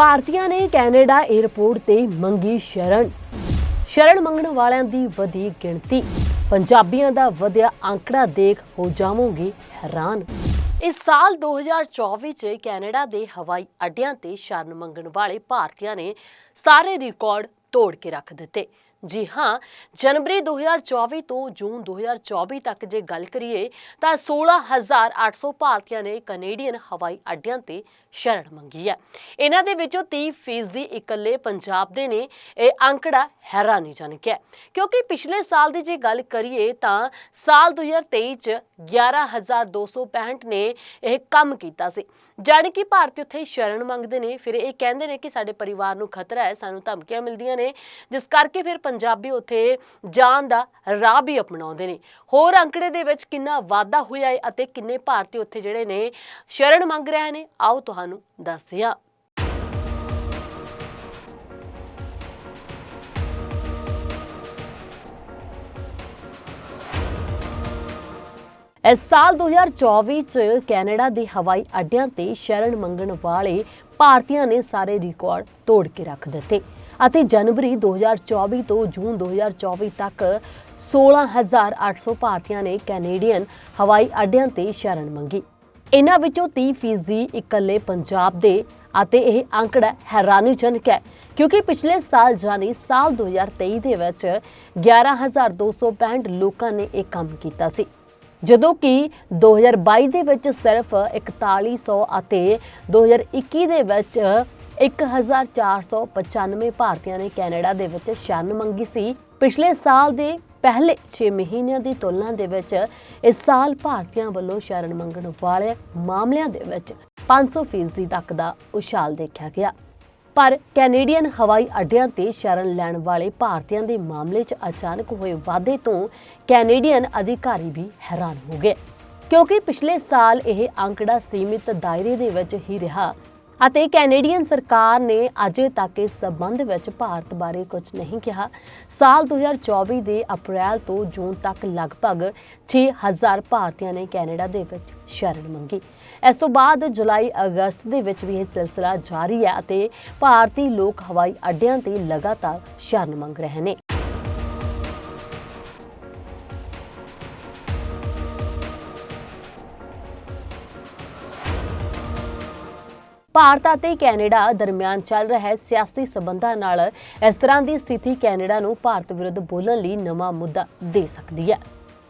ਭਾਰਤੀਆਂ ਨੇ Canada airport ਤੇ ਮੰਗੀ ਸ਼ਰਨ। ਸ਼ਰਨ ਮੰਗਣ ਵਾਲਿਆਂ ਦੀ ਵਧੀ ਗਿਣਤੀ। ਪੰਜਾਬੀਆਂ ਦਾ ਵਧਿਆ ਅੰਕੜਾ ਦੇਖ ਹੋ ਜਾਵੋਗੇ ਹੈਰਾਨ। ਇਸ ਸਾਲ 2024 ਚ ਕੈਨੇਡਾ ਦੇ ਹਵਾਈ ਅੱਡਿਆਂ ਤੇ ਸ਼ਰਨ ਮੰਗਣ ਵਾਲੇ ਭਾਰਤੀਆਂ ਨੇ ਸਾਰੇ ਰਿਕਾਰਡ ਤੋੜ ਕੇ ਰੱਖ ਦਿੱਤੇ। ਜੀ ਹਾਂ, ਜਨਵਰੀ 2024 ਤੋਂ ਜੂਨ 2024 ਤੱਕ ਜੇ ਗੱਲ ਕਰੀਏ, ਤਾਂ 16800 ਭਾਰਤੀਆਂ ਨੇ ਕੈਨੇਡੀਅਨ ਹਵਾਈ ਅੱਡਿਆਂ ਤੇ ਸ਼ਰਨ ਮੰਗੀ ਹੈ। ਇਹਨਾਂ ਦੇ ਵਿੱਚੋਂ 30% ਫੀਸਦੀ ਇਕੱਲੇ ਪੰਜਾਬ ਦੇ ਨੇ। ਇਹ ਅੰਕੜਾ ਹੈਰਾਨੀਜਨਕ ਹੈ ਕਿਉਂਕਿ ਪਿਛਲੇ ਸਾਲ ਦੀ ਜੇ ਗੱਲ ਕਰੀਏ ਤਾਂ ਸਾਲ 2023 ਚ 11265 ਨੇ ਇਹ ਕੰਮ ਕੀਤਾ ਸੀ। ਜਾਣੀ ਕਿ ਭਾਰਤੀ ਉੱਥੇ ਸ਼ਰਨ ਮੰਗਦੇ ਨੇ, ਫਿਰ ਇਹ ਕਹਿੰਦੇ ਨੇ ਕਿ ਸਾਡੇ ਪਰਿਵਾਰ ਨੂੰ ਖਤਰਾ ਹੈ, ਸਾਨੂੰ ਧਮਕੀਆਂ ਮਿਲਦੀਆਂ ਨੇ, ਜਿਸ ਕਰਕੇ ਫਿਰ ਪੰਜਾਬੀ ਉੱਥੇ ਜਾਣ ਦਾ ਰਾਹ ਵੀ ਅਪਣਾਉਂਦੇ ਨੇ। ਹੋਰ ਅੰਕੜੇ ਦੇ ਵਿੱਚ ਕਿੰਨਾ ਵਾਧਾ ਹੋਇਆ ਹੈ ਅਤੇ ਕਿੰਨੇ ਭਾਰਤੀ ਉੱਥੇ ਜਿਹੜੇ ਨੇ ਸ਼ਰਨ ਮੰਗ ਰਹੇ ਨੇ, ਆਓ ਤੁਹਾਨੂੰ ਦੱਸਦੇ ਇਸ ਸਾਲ 2024 ਚ ਕੈਨੇਡਾ ਦੇ ਹਵਾਈ ਅੱਡਿਆਂ ਤੇ ਸ਼ਰਨ ਮੰਗਣ ਵਾਲੇ ਭਾਰਤੀਆਂ ਨੇ ਸਾਰੇ ਰਿਕਾਰਡ ਤੋੜ ਕੇ ਰੱਖ ਦਿੱਤੇ। ਅਤੇ ਜਨਵਰੀ 2024 ਤੋਂ ਜੂਨ 2024 ਤੱਕ 16800 ਭਾਰਤੀਆਂ ਨੇ ਕੈਨੇਡੀਅਨ ਹਵਾਈ ਅੱਡਿਆਂ ਤੇ ਸ਼ਰਨ ਮੰਗੀ। ਇਹਨਾਂ ਵਿੱਚੋਂ 30% ਫੀਸਦੀ ਇਕੱਲੇ ਪੰਜਾਬ ਦੇ ਅਤੇ ਇਹ ਅੰਕੜਾ ਹੈਰਾਨੀਜਨਕ ਹੈ, ਕਿਉਂਕਿ ਪਿਛਲੇ ਸਾਲ ਜਾਨੀ ਸਾਲ 2023 ਦੇ ਵਿੱਚ 11265 ਲੋਕਾਂ ਨੇ ਇਹ ਕੰਮ ਕੀਤਾ ਸੀ। ਜਦੋਂ ਕਿ 2022 ਦੇ ਵਿੱਚ ਸਿਰਫ 4100 ਅਤੇ 2021 ਦੇ ਵਿੱਚ 1495 ਭਾਰਤੀਆਂ ਨੇ ਕੈਨੇਡਾ ਦੇ ਵਿੱਚ ਸ਼ਰਨ ਮੰਗੀ ਸੀ। ਪਿਛਲੇ ਸਾਲ ਦੇ ਪਹਿਲੇ 6 ਮਹੀਨਿਆਂ ਦੀ ਤੁਲਨਾ ਦੇ ਵਿੱਚ ਇਸ ਸਾਲ ਭਾਰਤੀਆਂ ਵੱਲੋਂ ਸ਼ਰਨ ਮੰਗਣ ਵਾਲੇ ਮਾਮਲਿਆਂ ਦੇ ਵਿੱਚ 500 ਫੀਸਦੀ ਤੱਕ ਦਾ ਉਛਾਲ ਦੇਖਿਆ ਗਿਆ। ਪਰ ਕੈਨੇਡੀਅਨ ਹਵਾਈ ਅੱਡਿਆਂ ਤੇ ਸ਼ਰਨ ਲੈਣ ਵਾਲੇ ਭਾਰਤੀਆਂ ਦੇ ਮਾਮਲੇ 'ਚ ਅਚਾਨਕ ਹੋਏ ਵਾਧੇ ਤੋਂ ਕੈਨੇਡੀਅਨ ਅਧਿਕਾਰੀ ਵੀ ਹੈਰਾਨ ਹੋ ਗਏ। ਕਿਉਂਕਿ ਪਿਛਲੇ ਸਾਲ ਇਹ ਅੰਕੜਾ ਸੀਮਿਤ ਦਾਇਰੇ ਦੇ ਵਿੱਚ ਹੀ ਰਿਹਾ। ਅਤੇ ਕੈਨੇਡੀਅਨ ਸਰਕਾਰ ਨੇ ਅਜੇ ਤੱਕ ਇਸ ਸਬੰਧ ਵਿੱਚ ਭਾਰਤ ਬਾਰੇ ਕੁਝ ਨਹੀਂ ਕਿਹਾ। ਸਾਲ 2024 ਦੇ ਅਪ੍ਰੈਲ ਤੋਂ ਜੂਨ ਤੱਕ ਲਗਭਗ 6000 ਭਾਰਤੀਆਂ ਨੇ ਕੈਨੇਡਾ ਦੇ ਵਿੱਚ ਸ਼ਰਨ ਮੰਗੀ। ਇਸ ਤੋਂ ਬਾਅਦ ਜੁਲਾਈ ਅਗਸਤ ਦੇ ਵਿੱਚ ਵੀ ਇਹ ਸਿਲਸਿਲਾ ਜਾਰੀ ਹੈ ਅਤੇ ਭਾਰਤੀ ਲੋਕ ਹਵਾਈ ਅੱਡਿਆਂ ਤੇ ਲਗਾਤਾਰ ਸ਼ਰਨ ਮੰਗ ਰਹੇ ਨੇ। ਭਾਰਤ ਅਤੇ ਕੈਨੇਡਾ ਦਰਮਿਆਨ ਚੱਲ ਰਿਹਾ ਸਿਆਸੀ ਸਬੰਧਾਂ ਨਾਲ ਇਸ ਤਰ੍ਹਾਂ ਦੀ ਸਥਿਤੀ ਕੈਨੇਡਾ ਨੂੰ ਭਾਰਤ ਵਿਰੁੱਧ ਬੋਲਣ ਲਈ ਨਵਾਂ ਮੁੱਦਾ ਦੇ ਸਕਦੀ ਹੈ।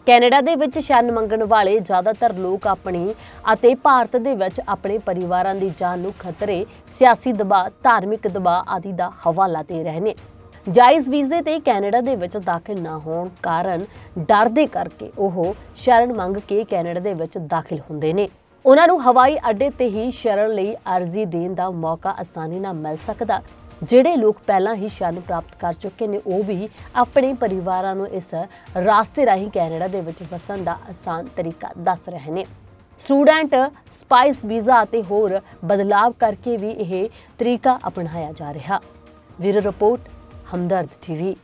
ਕੈਨੇਡਾ ਦੇ ਵਿੱਚ ਸ਼ਰਨ ਮੰਗਣ ਵਾਲੇ ਜ਼ਿਆਦਾਤਰ ਲੋਕ ਆਪਣੀ ਅਤੇ ਭਾਰਤ ਦੇ ਵਿੱਚ ਆਪਣੇ ਪਰਿਵਾਰਾਂ ਦੀ ਜਾਨ ਨੂੰ ਖਤਰੇ, ਸਿਆਸੀ ਦਬਾਅ, ਧਾਰਮਿਕ ਦਬਾਅ ਆਦਿ ਦਾ ਹਵਾਲਾ ਦੇ ਰਹੇ ਨੇ। ਜਾਇਜ਼ ਵੀਜ਼ੇ ਤੇ ਕੈਨੇਡਾ ਦੇ ਵਿੱਚ ਦਾਖਲ ਨਾ ਹੋਣ ਕਾਰਨ ਡਰ ਦੇ ਕਰਕੇ ਉਹ ਸ਼ਰਨ ਮੰਗ ਕੇ ਕੈਨੇਡਾ ਦੇ ਵਿੱਚ ਦਾਖਲ ਹੁੰਦੇ ਨੇ। ਉਹਨਾਂ ਨੂੰ ਹਵਾਈ ਅੱਡੇ ਤੇ ਹੀ ਸ਼ਰਨ ਲਈ ਅਰਜ਼ੀ ਦੇਣ ਦਾ ਮੌਕਾ ਆਸਾਨੀ ਨਾਲ ਮਿਲ ਸਕਦਾ। ਜਿਹੜੇ ਲੋਕ ਪਹਿਲਾਂ ਹੀ ਸ਼ਰਨ ਪ੍ਰਾਪਤ ਕਰ ਚੁੱਕੇ ਨੇ, ਉਹ ਵੀ ਆਪਣੇ ਪਰਿਵਾਰਾਂ ਨੂੰ ਇਸ ਰਾਸਤੇ ਰਾਹੀਂ ਕੈਨੇਡਾ ਦੇ ਵਿੱਚ ਵਸਣ ਦਾ ਆਸਾਨ ਤਰੀਕਾ ਦੱਸ ਰਹੇ ਨੇ। ਸਟੂਡੈਂਟ ਸਪਾਈਸ ਵੀਜ਼ਾ ਅਤੇ ਹੋਰ ਬਦਲਾਵ ਕਰਕੇ ਵੀ ਇਹ ਤਰੀਕਾ ਅਪਣਾਇਆ ਜਾ ਰਿਹਾ। ਵੀਰ ਰਿਪੋਰਟ, ਹਮਦਰਦ ਟੀਵੀ।